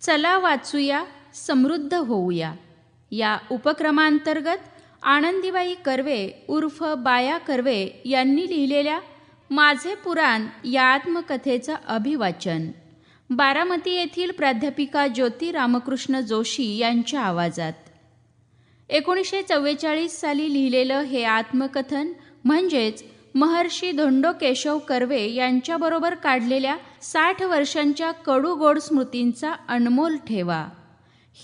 चला वाचूया समृद्ध होऊया. या उपक्रमांतर्गत आनंदीबाई कर्वे उर्फ बाया कर्वे यांनी लिहिलेल्या माझे पुराण या आत्मकथेचं अभिवाचन. बारामती येथील प्राध्यापिका ज्योती रामकृष्ण जोशी यांच्या आवाजात. एकोणीसशे चव्वेचाळीस साली लिहिलेलं हे आत्मकथन म्हणजेच महर्षी धोंडो केशव कर्वे यांच्याबरोबर काढलेल्या साठ वर्षांच्या कडूगोड स्मृतींचा अनमोल ठेवा.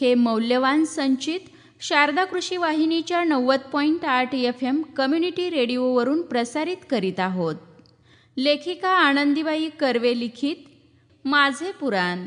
हे मौल्यवान संचित शारदा कृषी वाहिनीच्या नव्वद पॉईंट आठ एफ एम कम्युनिटी रेडिओवरून प्रसारित करीत आहोत. लेखिका आनंदीबाई कर्वे लिखित माझे पुराण.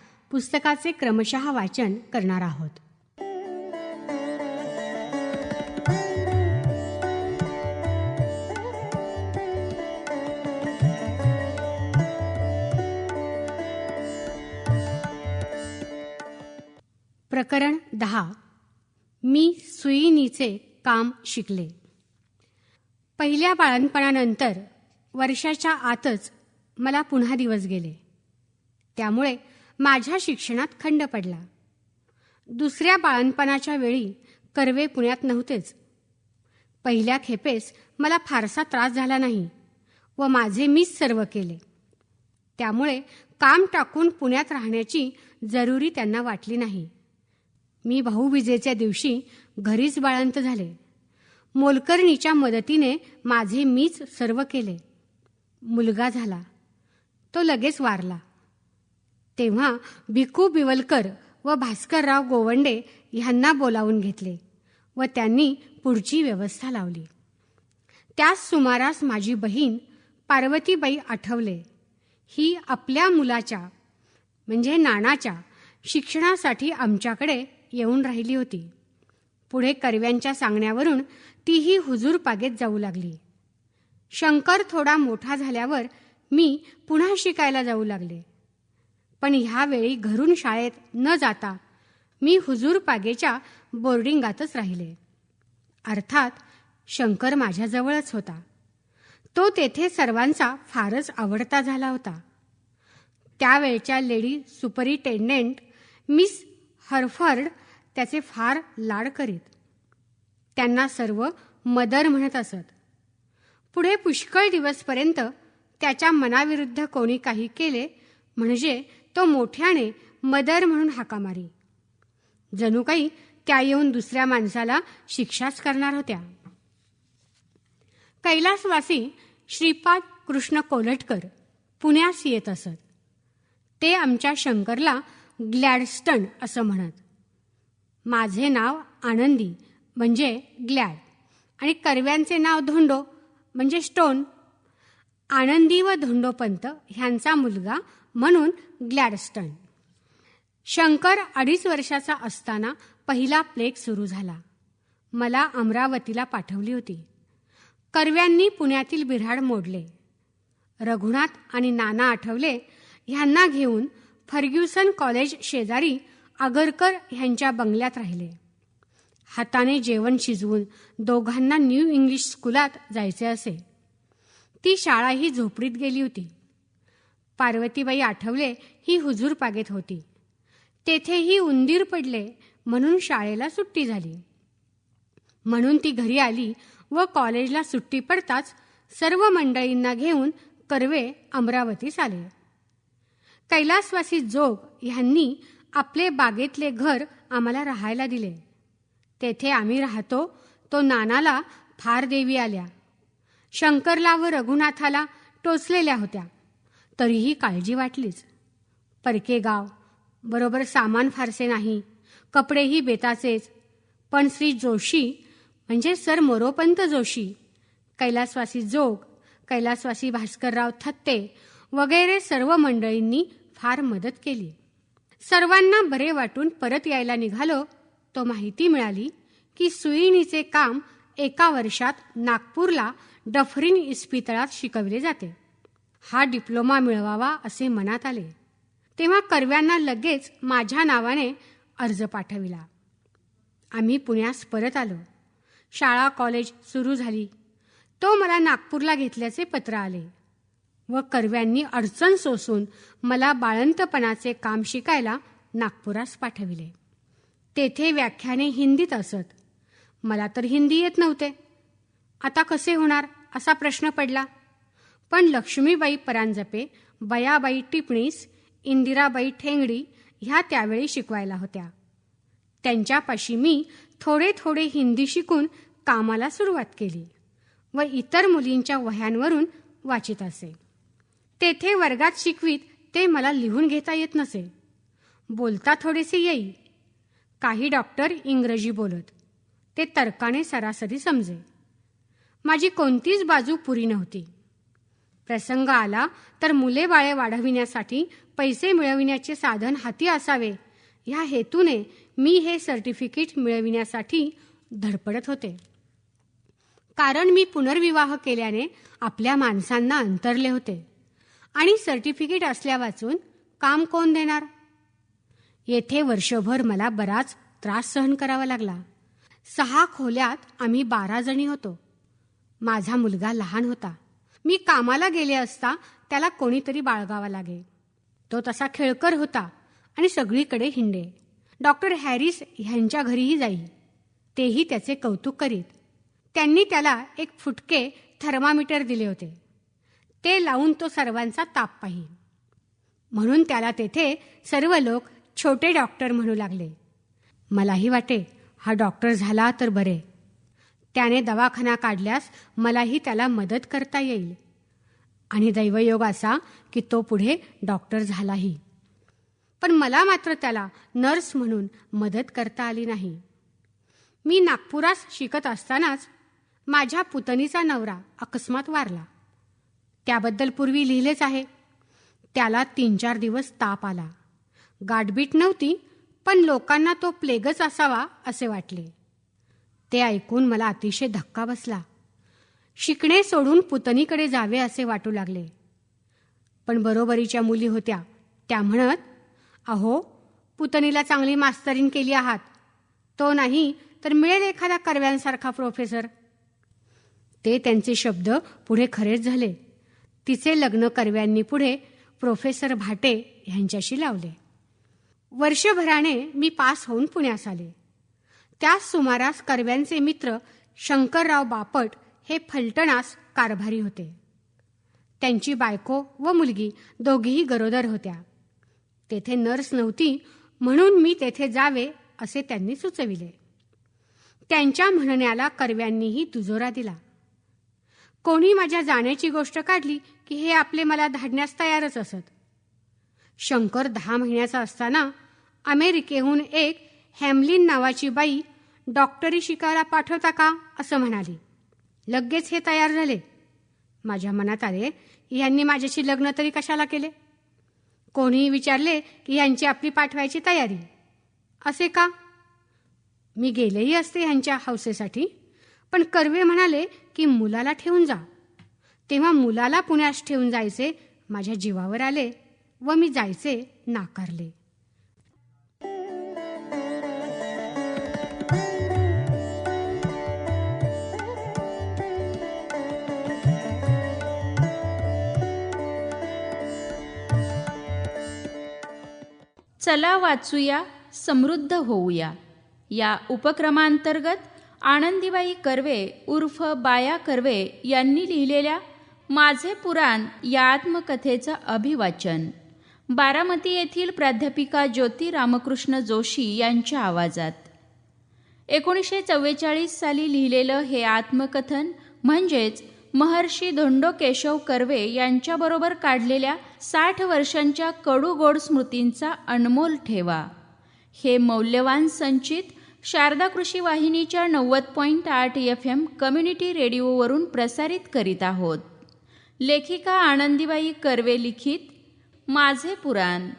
पुस्तकाचे क्रमशः वाचन करणार आहोत. प्रकरण दहा. मी सुईनीचे काम शिकले. पहिल्या बाळणपणानंतर वर्षाच्या आतच मला पुन्हा दिवस गेले. त्यामुळे माझ्या शिक्षणात खंड पडला. दुसऱ्या बाळणपणाच्या वेळी कर्वे पुण्यात नव्हतेच. पहिल्या खेपेस मला फारसा त्रास झाला नाही व माझे मीच सर्व केले. त्यामुळे काम टाकून पुण्यात राहण्याची जरुरी त्यांना वाटली नाही. मी भाऊबीजेच्या दिवशी घरीच बाळंत झाले. मोलकर्णीच्या मदतीने माझे मीच सर्व केले. मुलगा झाला. तो लगेच वारला. तेव्हा भिकू बिवलकर व भास्करराव गोवंडे ह्यांना बोलावून घेतले व त्यांनी पुढची व्यवस्था लावली. त्याच सुमारास माझी बहीण पार्वतीबाई आठवले. ही आपल्या मुलाच्या म्हणजे नानाच्या शिक्षणासाठी आमच्याकडे येऊन राहिली होती. पुढे कर्व्यांच्या सांगण्यावरून तीही हुजूर पागेत जाऊ लागली. शंकर थोडा मोठा झाल्यावर मी पुन्हा शिकायला जाऊ लागले. पण ह्यावेळी घरून शाळेत न जाता मी हुजूर पागेच्या बोर्डिंगातच राहिले. अर्थात शंकर माझ्याजवळच होता. तो तेथे सर्वांचा फारच आवडता झाला होता. त्यावेळच्या लेडी सुपरिटेंडेंट मिस हरफर्ड त्याचे फार लाड करीत. त्यांना सर्व मदर म्हणत असत. पुढे पुष्कळ दिवसपर्यंत त्याच्या मनाविरुद्ध कोणी काही केले म्हणजे तो मोठ्याने मदर म्हणून हाका मारी जणू काही त्या येऊन दुसऱ्या माणसाला शिक्षाच करणार होत्या. कैलासवासी श्रीपाद कृष्ण कोलटकर पुण्यास येत असत. ते आमच्या शंकरला ग्लॅडस्टन असं म्हणत. माझे नाव आनंदी म्हणजे ग्लॅड. आणि कर्व्यांचे नाव धोंडो म्हणजे स्टोन. आनंदी व धोंडोपंत ह्यांचा मुलगा म्हणून ग्लॅडस्टन. शंकर अडीच वर्षाचा असताना पहिला प्लेग सुरू झाला. मला अमरावतीला पाठवली होती. कर्व्यांनी पुण्यातील बिऱ्हाड मोडले. रघुनाथ आणि नाना आठवले ह्यांना घेऊन फर्ग्युसन कॉलेज शेजारी आगरकर ह्यांच्या बंगल्यात राहिले. हाताने जेवण शिजवून दोघांना न्यू इंग्लिश स्कूलात जायचे असे. ती शाळा ही झोपडीत गेली होती. पार्वतीबाई आठवले ही हुजूर पागेत होती. तेथेही उंदीर पडले म्हणून शाळेला सुट्टी झाली. म्हणून ती घरी आली व कॉलेजला सुट्टी पडताच सर्व मंडळींना घेऊन कर्वे अमरावतीस आले. कैलासवासी जोग ह्यांनी आपले बागेतले घर आम्हाला राहायला दिले. तेथे आम्ही राहतो तो नानाला फार देवी आल्या. शंकरला व रघुनाथाला टोचलेल्या होत्या. तरीही काळजी वाटलीच. परके गाव बरोबर सामान फारसे नाही कपडेही बेताचेच. पण श्री जोशी म्हणजे सर मोरोपंत जोशी कैलासवासी जोग कैलासवासी भास्करराव थत्ते वगैरे सर्व मंडळींनी फार मदत केली. सर्वांना बरे वाटून परत यायला निघालो तो माहिती मिळाली की सुईणीचे काम एका वर्षात नागपूरला डफरीन इस्पितळात शिकवले जाते. हा डिप्लोमा मिळवावा असे मनात आले. तेव्हा कर्व्यांना लगेच माझ्या नावाने अर्ज पाठविला. आम्ही पुण्यास परत आलो. शाळा कॉलेज सुरू झाली. तो मला नागपूरला घेतल्याचे पत्र आले व कर्व्यांनी अडचण सोसून मला बाळंतपणाचे काम शिकायला नागपुरास पाठविले. तेथे व्याख्याने हिंदीत असत. मला तर हिंदी येत नव्हते. आता कसे होणार असा प्रश्न पडला. पण लक्ष्मीबाई परांजपे बयाबाई टिपणीस इंदिराबाई ठेंगडी ह्या त्यावेळी शिकवायला होत्या. त्यांच्यापाशी मी थोडे थोडे हिंदी शिकून कामाला सुरुवात केली व इतर मुलींच्या वह्यांवरून वाचित असे. तेथे वर्गात शिकवीत ते मला लिहून घेता येत नसे. बोलता थोडेसे येई. काही डॉक्टर इंग्रजी बोलत. ते तर्काने सरासरी समजे. माझी कोणतीच बाजू पुरी नव्हती. प्रसंग आला तर मुले बाळे वाढविण्यासाठी पैसे मिळविण्याचे साधन हाती असावे. ह्या हेतूने मी हे सर्टिफिकेट मिळविण्यासाठी धडपडत होते. कारण मी पुनर्विवाह केल्याने आपल्या माणसांना अंतरले होते. आणि सर्टिफिकेट असल्या वाचून काम कोण देणार? येथे वर्षभर मला बराच त्रास सहन करावा लागला. सहा खोल्यात आम्ही बारा जणी होतो. माझा मुलगा लहान होता. मी कामाला गेले असता त्याला कोणीतरी बाळगावा लागे तो तसा खेळकर होता आणि सगळीकडे हिंडे. डॉक्टर हॅरिस ह्यांच्या घरीही जाई. तेही त्याचे कौतुक करीत. त्यांनी त्याला एक फुटके थर्मामीटर दिले होते. ते लावून तो सर्वांचा ताप पाही म्हणून त्याला तेथे सर्व लोक छोटे डॉक्टर म्हणू लागले. मलाही वाटे हा डॉक्टर झाला तर बरे. त्याने दवाखाना काढल्यास मलाही त्याला मदत करता येईल. आणि दैवयोग असा की तो पुढे डॉक्टर झालाही. पण मला मात्र त्याला नर्स म्हणून मदत करता आली नाही. मी नागपुरात शिकत असतानाच माझ्या पुतणीचा नवरा अकस्मात वारला. त्याबद्दल पूर्वी लिहिलेच आहे. त्याला तीन चार दिवस ताप आला. गाठबीट नव्हती पण लोकांना तो प्लेगच असावा असे वाटले. ते ऐकून मला अतिशय धक्का बसला. शिकणे सोडून पुतणीकडे जावे असे वाटू लागले. पण बरोबरीच्या मुली होत्या. त्या म्हणत अहो पुतणीला चांगली मास्तरीन केली आहात. तो नाही तर मिळेल एखादा कर्व्यांसारखा प्रोफेसर. ते त्यांचे शब्द पुढे खरेच झाले. तिचे लग्न कर्व्यांनी पुढे प्रोफेसर भाटे ह्यांच्याशी लावले. वर्षभराने मी पास होऊन पुण्यास आले. त्याच सुमारास कर्व्यांचे मित्र शंकरराव बापट हे फलटणास कारभारी होते. त्यांची बायको व मुलगी दोघीही गरोदर होत्या. तेथे नर्स नव्हती म्हणून मी तेथे जावे असे त्यांनी सुचविले. त्यांच्या म्हणण्याला कर्व्यांनीही दुजोरा दिला. कोणी माझ्या जाण्याची गोष्ट काढली की हे आपले मला धाडण्यास तयारच असत? शंकर दहा महिन्याचा असताना अमेरिकेहून एक हॅमलिन नावाची बाई डॉक्टरी शिकायला पाठवता का? असं म्हणाली. लगेच हे तयार झाले. माझ्या मनात आले यांनी माझ्याशी लग्न तरी कशाला केले? कोणीही विचारले की यांची आपली पाठवायची तयारी. असे का? मी गेलेही असते ह्यांच्या हौसेसाठी पण कर्वे म्हणाले की मुलाला ठेवून जा. तेव्हा मुलाला पुण्यास ठेवून जायचे माझ्या जीवावर आले व मी जायचे नाकारले. चला वाचूया समृद्ध होऊया. या उपक्रमांतर्गत आनंदीबाई कर्वे उर्फ बाया कर्वे यांनी लिहिलेल्या माझे पुराण या आत्मकथेचं अभिवाचन. बारामती येथील प्राध्यापिका ज्योती रामकृष्ण जोशी यांच्या आवाजात. एकोणीसशे चव्वेचाळीस साली लिहिलेलं हे आत्मकथन म्हणजेच महर्षी धोंडो केशव कर्वे यांच्याबरोबर काढलेल्या साठ वर्षांच्या कडूगोड स्मृतींचा अनमोल ठेवा. हे मौल्यवान संचित शारदा कृषी वाहिनीच्या नव्वद पॉईंट आठ एफ एम कम्युनिटी रेडिओवरून प्रसारित करीत आहोत. लेखिका आनंदीबाई कर्वे लिखित माझे पुराण.